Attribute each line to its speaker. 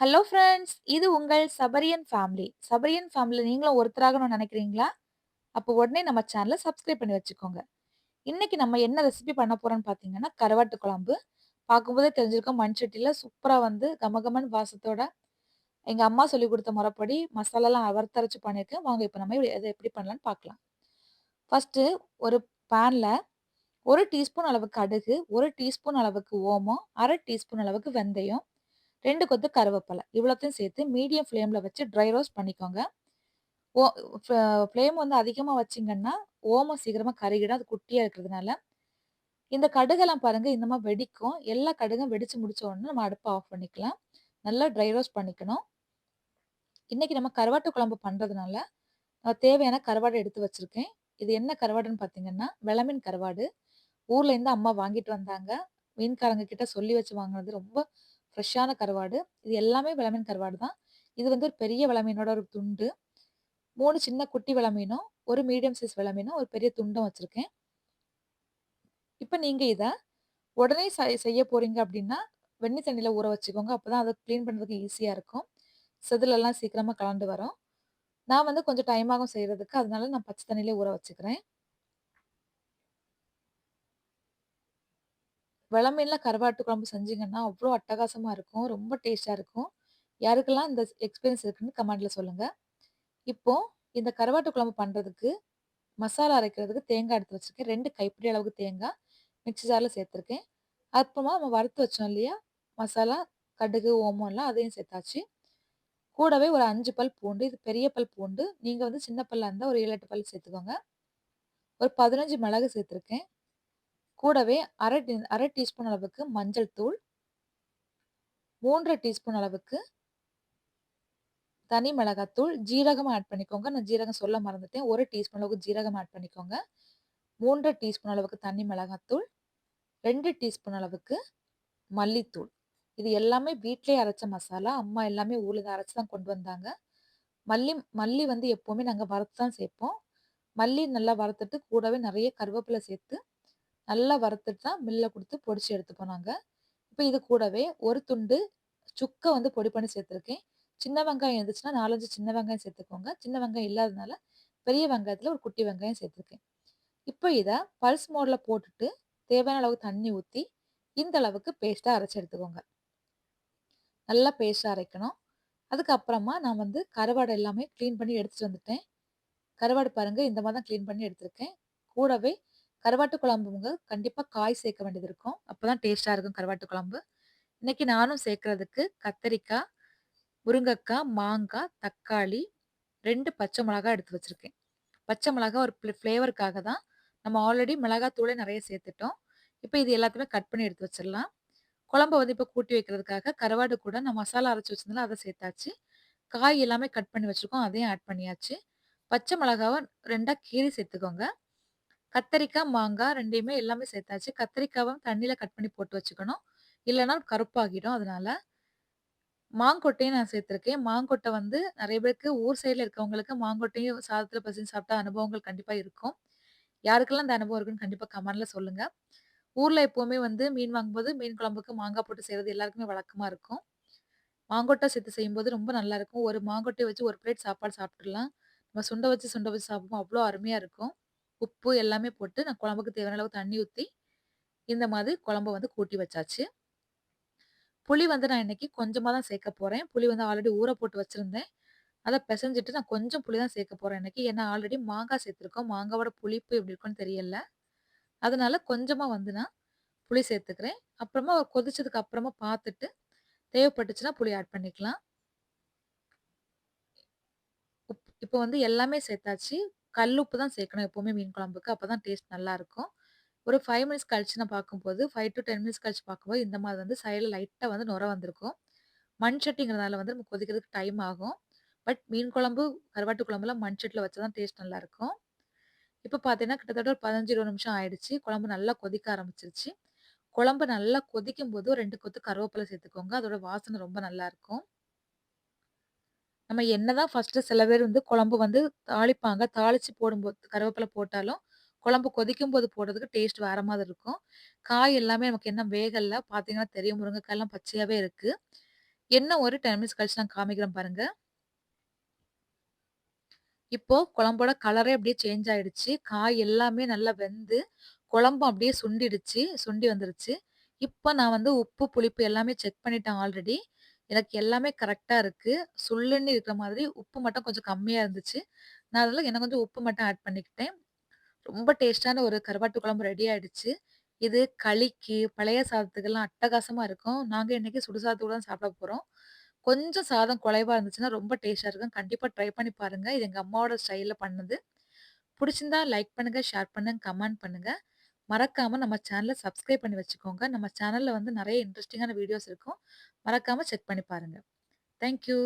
Speaker 1: Hello friends! இது உங்கள் சபரியன் family. சபரியன் family நீங்களும் ஒருத்தராகணும்னு நினைக்கிறீங்களா அப்போ உடனே நம்ம சேனலை சப்ஸ்கிரைப் பண்ணி வச்சுக்கோங்க. இன்னைக்கு நம்ம என்ன ரெசிபி பண்ண போறோம்னு பார்த்தீங்கன்னா, கருவாட்டு குழம்பு. பார்க்கும்போதே தெரிஞ்சிருக்கோம் மண் சட்டியில் சூப்பராக வந்து கமகமன்னு வாசத்தோட, எங்கள் அம்மா சொல்லிக் கொடுத்த முறைப்படி மசாலாலாம் வறுத்தரைச்சு பண்ணியிருக்கேன். வாங்க இப்போ நம்ம இதை எப்படி பண்ணலான்னு பார்க்கலாம். ஃபஸ்ட்டு ஒரு பேனில் ஒரு டீஸ்பூன் அளவுக்கு கடுகு, ஒரு டீஸ்பூன் அளவுக்கு ஓமம், அரை டீஸ்பூன் அளவுக்கு வெந்தயம், ரெண்டு கொத்து கருவேப்பிலை இவ்வளோத்தையும் சேர்த்து மீடியம் ஃப்ளேமில் வச்சு ட்ரை ரோஸ்ட் பண்ணிக்கோங்க. ஓ ஃப்ளேம் வந்து அதிகமாக வச்சீங்கன்னா, ஓமம் சீக்கிரமாக கருகிடும். அது குட்டியாக இருக்கிறதுனால. இந்த கடுகெல்லாம் பாருங்கள் இந்த மாதிரி வெடிக்கும். எல்லா கடுகும் வெடித்து முடிச்ச உடனே நம்ம அடுப்பை ஆஃப் பண்ணிக்கலாம். நல்லா ட்ரை ரோஸ்ட் பண்ணிக்கணும். இன்றைக்கி நம்ம கருவாட்டு குழம்பு பண்ணுறதுனால நான் தேவையான கருவாடு எடுத்து வச்சிருக்கேன். இது என்ன கருவாடுன்னு பார்த்தீங்கன்னா, வெளமீன் கருவாடு. ஊர்லேருந்து அம்மா வாங்கிட்டு வந்தாங்க. மீன்காரங்க கிட்ட சொல்லி வச்சு வாங்கினது ரொம்ப ஃப்ரெஷ்ஷான கருவாடு. இது எல்லாமே விளமீன் கருவாடு தான். இது வந்து ஒரு பெரிய விளமீனோட ஒரு துண்டு. மூணு சின்ன குட்டி விளமீனும் ஒரு மீடியம் சைஸ் விளமீனும் ஒரு பெரிய துண்டும் வச்சுருக்கேன் இப்போ நீங்கள் இதை உடனே செ செய்ய போகிறீங்க அப்படின்னா வெண்ணி தண்ணியில் ஊற வச்சுக்கோங்க. அப்போ தான் அதை க்ளீன் பண்ணுறதுக்கு ஈஸியாக இருக்கும். செதிலெல்லாம் சீக்கிரமாக கலந்து வரும். நான் வந்து கொஞ்சம் டைம் ஆகும் செய்கிறதுக்கு அதனால நான் பச்சை தண்ணியிலே ஊற வச்சுக்கிறேன். வெளமீன்ல கருவாட்டு குழம்பு செஞ்சீங்கன்னா, அவ்வளோ அட்டகாசமாக இருக்கும். ரொம்ப டேஸ்ட்டாக இருக்கும். யாருக்கெல்லாம் இந்த எக்ஸ்பீரியன்ஸ் இருக்குன்னு கமெண்டில் சொல்லுங்கள் இப்போது இந்த கருவாட்டு குழம்பு பண்ணுறதுக்கு மசாலா அரைக்கிறதுக்கு தேங்காய் எடுத்து வச்சுருக்கேன் ரெண்டு கைப்பிடி அளவுக்கு தேங்காய் மிக்சி ஜாரில் சேர்த்துருக்கேன். அப்புறமா நம்ம வறுத்து வச்சோம் இல்லையா? மசாலா, கடுகு, ஓமம்லாம் அதையும் சேர்த்தாச்சு. கூடவே ஒரு அஞ்சு பல் பூண்டு. இது பெரிய பல் பூண்டு. நீங்கள் வந்து சின்ன பல்லாக இருந்தால் ஒரு 7, 8 பல் சேர்த்துக்கோங்க. ஒரு 15 மிளகு சேர்த்துருக்கேன். கூடவே அரை அரை டீஸ்பூன் அளவுக்கு மஞ்சள் தூள். 3 1/2 டீஸ்பூன் அளவுக்கு தனி மிளகாத்தூள். ஜீரகம் ஆட் பண்ணிக்கோங்க. நான் ஜீரகம் சொல்ல மறந்துட்டேன். ஒரு டீஸ்பூன் அளவுக்கு ஜீரகம் ஆட் பண்ணிக்கோங்க. 3 1/2 டீஸ்பூன் அளவுக்கு தனி மிளகாத்தூள். ரெண்டு டீஸ்பூன் அளவுக்கு மல்லித்தூள். இது எல்லாமே வீட்லயே அரைச்ச மசாலா. அம்மா எல்லாமே ஊர்லருந்து அரைச்சி தான் கொண்டு வந்தாங்க. மல்லி மல்லி வந்து எப்போவுமே நாங்கள் வறுத்து தான் சேர்ப்போம். மல்லி நல்லா வறுத்துட்டு, கூடவே நிறைய கருவேப்பிலை சேர்த்து, நல்லா வறுத்துட்டு தான் மில்லில் கொடுத்து பொடிச்சு எடுத்துப்போம் நாங்கள் இப்போ இது கூடவே ஒரு துண்டு சுக்கை வந்து பொடி பண்ணி சேர்த்துருக்கேன். சின்ன வெங்காயம் இருந்துச்சுன்னா 4, 5 சின்ன வெங்காயம் சேர்த்துக்கோங்க. சின்ன வெங்காயம் இல்லாதனால, பெரிய வெங்காயத்தில் ஒரு குட்டி வெங்காயம் சேர்த்துருக்கேன். இப்போ இதை பல்ஸ் மோடில் போட்டுட்டு, தேவையான அளவுக்கு தண்ணி ஊற்றி இந்த அளவுக்கு பேஸ்ட்டாக அரைச்சி எடுத்துக்கோங்க. நல்லா பேஸ்ட்டாக அரைக்கணும். அதுக்கப்புறமா நான் வந்து கருவாடு எல்லாமே க்ளீன் பண்ணி எடுத்துகிட்டு வந்துட்டேன். கருவாடு பாருங்கள் இந்த மாதிரி தான் க்ளீன் பண்ணி எடுத்திருக்கேன். கூடவே கருவாட்டு குழம்புங்க கண்டிப்பாக காய் சேர்க்க வேண்டியது இருக்கும். அப்போ தான் டேஸ்ட்டாக இருக்கும் கருவாட்டு குழம்பு. இன்றைக்கி நானும் சேர்க்குறதுக்கு கத்தரிக்காய் முருங்கைக்காய் மாங்காய் தக்காளி, ரெண்டு பச்சை மிளகா எடுத்து வச்சுருக்கேன் பச்சை மிளகா ஒரு ஃப்ளேவருக்காக தான். நம்ம ஆல்ரெடி மிளகாத்தூளே நிறைய சேர்த்துட்டோம். இப்போ இது எல்லாத்தையுமே கட் பண்ணி எடுத்து வச்சிடலாம் குழம்ப வந்து இப்போ கூட்டி வைக்கிறதுக்காக கருவாடு கூட நான் மசாலா அரைச்சி வச்சிருந்தாலும் அதை சேர்த்தாச்சு. காய் எல்லாமே கட் பண்ணி வச்சுருக்கோம் அதையும் ஆட் பண்ணியாச்சு. பச்சை மிளகாவை ரெண்டாக கீறி சேர்த்துக்கோங்க. கத்தரிக்காய், மாங்காய் ரெண்டையுமே எல்லாமே சேர்த்தாச்சு. கத்தரிக்காவும் தண்ணியில் கட் பண்ணி போட்டு வச்சுக்கணும். இல்லைனா கருப்பாகிடும் அதனால. மாங்கொட்டையும் நான் சேர்த்துருக்கேன். மாங்கொட்டை வந்து நிறைய பேருக்கு ஊர் சைடில் இருக்கவங்களுக்கு மாங்கொட்டையும் சாதத்தில் பெசஞ்சு சாப்பிட்ட அனுபவங்கள் கண்டிப்பாக இருக்கும். யாருக்கெல்லாம் இந்த அனுபவம் இருக்குன்னு கண்டிப்பாக கமெண்டில் சொல்லுங்கள் ஊரில் எப்போவுமே வந்து மீன் வாங்கும்போது மீன் குழம்புக்கு மாங்காய் போட்டு செய்கிறது எல்லாருக்குமே வழக்கமாக இருக்கும். மாங்கொட்டை சேர்த்து செய்யும்போது ரொம்ப நல்லாயிருக்கும் ஒரு மாங்கொட்டையை வச்சு ஒரு பிளேட் சாப்பாடு சாப்பிட்டுறலாம். நம்ம சுண்டை வச்சு சுண்டை வச்சு சாப்பிடுவோம் அவ்வளோ அருமையாக இருக்கும். உப்பு எல்லாமே போட்டு நான் குழம்புக்கு தேவையான அளவு தண்ணி ஊற்றி இந்த மாதிரி குழம்ப வந்து கூட்டி வச்சாச்சு. புளி வந்து நான் இன்னைக்கு கொஞ்சமாக தான் சேர்க்க போகிறேன் புளி வந்து ஆல்ரெடி ஊற போட்டு வச்சுருந்தேன் அதை பிசைஞ்சிட்டு நான் கொஞ்சம் புளி தான் சேர்க்க போகிறேன் இன்னைக்கு. ஏன்னா ஆல்ரெடி மாங்காய் சேர்த்துருக்கோம். மாங்காவோட புளிப்பு எப்படி இருக்கும்னு தெரியல. அதனால கொஞ்சமாக வந்து நான் புளி சேர்த்துக்கிறேன். அப்புறமா கொதிச்சதுக்கு அப்புறமா பார்த்துட்டு, தேவைப்பட்டுச்சுன்னா புளி ஆட் பண்ணிக்கலாம். உப் இப்போ வந்து எல்லாமே சேர்த்தாச்சு. கல் உப்பு தான் சேர்க்கணும் எப்போவுமே மீன் குழம்புக்கு. அப்போ தான் டேஸ்ட் நல்லாயிருக்கும் ஒரு ஃபைவ் மினிட்ஸ் கழிச்சு நான் பார்க்கும்போது ஃபைவ் டு டென் மினிட்ஸ் கழிச்சு பார்க்கும்போது, இந்த மாதிரி வந்து சைடில் லைட்டாக வந்து நுர வந்திருக்கும். மண் சட்டிங்கிறதுனால வந்து நம்ம கொதிக்கிறதுக்கு டைம் ஆகும். பட் மீன் குழம்பு, கருவாட்டு குழம்புலாம் மண் சட்டியில் வச்சா தான் டேஸ்ட் நல்லாயிருக்கும் இப்போ பார்த்தீங்கன்னா, கிட்டத்தட்ட ஒரு 15, 20 நிமிஷம் ஆயிடுச்சு. குழம்பு நல்லா கொதிக்க ஆரம்பிச்சிருச்சு குழம்பு நல்லா கொதிக்கும் போது ரெண்டு கொத்து கருவேப்பிலை சேர்த்துக்கோங்க. அதோட வாசனை ரொம்ப நல்லாருக்கும். நம்ம என்னதான் ஃபர்ஸ்ட்டு சில பேர் வந்து குழம்பு வந்து தாளிப்பாங்க. தாளிச்சு போடும்போது கருவேப்பிலை போட்டாலும், குழம்பு கொதிக்கும் போது போடுறதுக்கு டேஸ்ட் வேற மாதிரி இருக்கும். காய் எல்லாமே நமக்கு என்ன வேகல. பார்த்தீங்கன்னா தெரியும் முருங்கைக்காயெல்லாம் பச்சையாவே இருக்கு. என்ன ஒரு 10 மினிட்ஸ் கழிச்சு நான் காமிக்கிறேன் பாருங்க. இப்போ குழம்போட கலரே அப்படியே சேஞ்ச் ஆயிடுச்சு. காய் எல்லாமே நல்லா வெந்து, குழம்பும் அப்படியே சுண்டிடுச்சு. சுண்டி வந்துருச்சு. இப்போ நான் வந்து உப்பு, புளிப்பு எல்லாமே செக் பண்ணிட்டேன் ஆல்ரெடி. எனக்கு எல்லாமே கரெக்டாக இருக்கு. சுள்ளுன்னு இருக்கிற மாதிரி உப்பு மட்டும் கொஞ்சம் கம்மியா இருந்துச்சு. நான் அதில இன்னும் கொஞ்சம் உப்பு மட்டும் ஆட் பண்ணிக்கிட்டேன். ரொம்ப டேஸ்ட்டான ஒரு கருவாட்டு குழம்பு ரெடி ஆயிடுச்சு. இது களிக்கு, பழைய சாதத்துக்கெல்லாம் அட்டகாசமா இருக்கும். நாங்க இன்னைக்கு சுடு சாதத்தோட தான் சாப்பிட போறோம். கொஞ்சம் சாதம் குழைவா இருந்துச்சுன்னா ரொம்ப டேஸ்ட்டா இருக்கும். கண்டிப்பா ட்ரை பண்ணி பாருங்க. இது எங்க அம்மாவோட ஸ்டைல்ல பண்ணது. புடிச்சிருந்தா லைக் பண்ணுங்க, ஷேர் பண்ணுங்க, கமெண்ட் பண்ணுங்க. மறக்காம நம்ம சேனலை சப்ஸ்கிரைப் பண்ணி வச்சுக்கோங்க. நம்ம சேனலில் வந்து நிறைய இன்ட்ரெஸ்டிங்கான வீடியோஸ் இருக்கும். மறக்காம செக் பண்ணி பாருங்க. Thank you.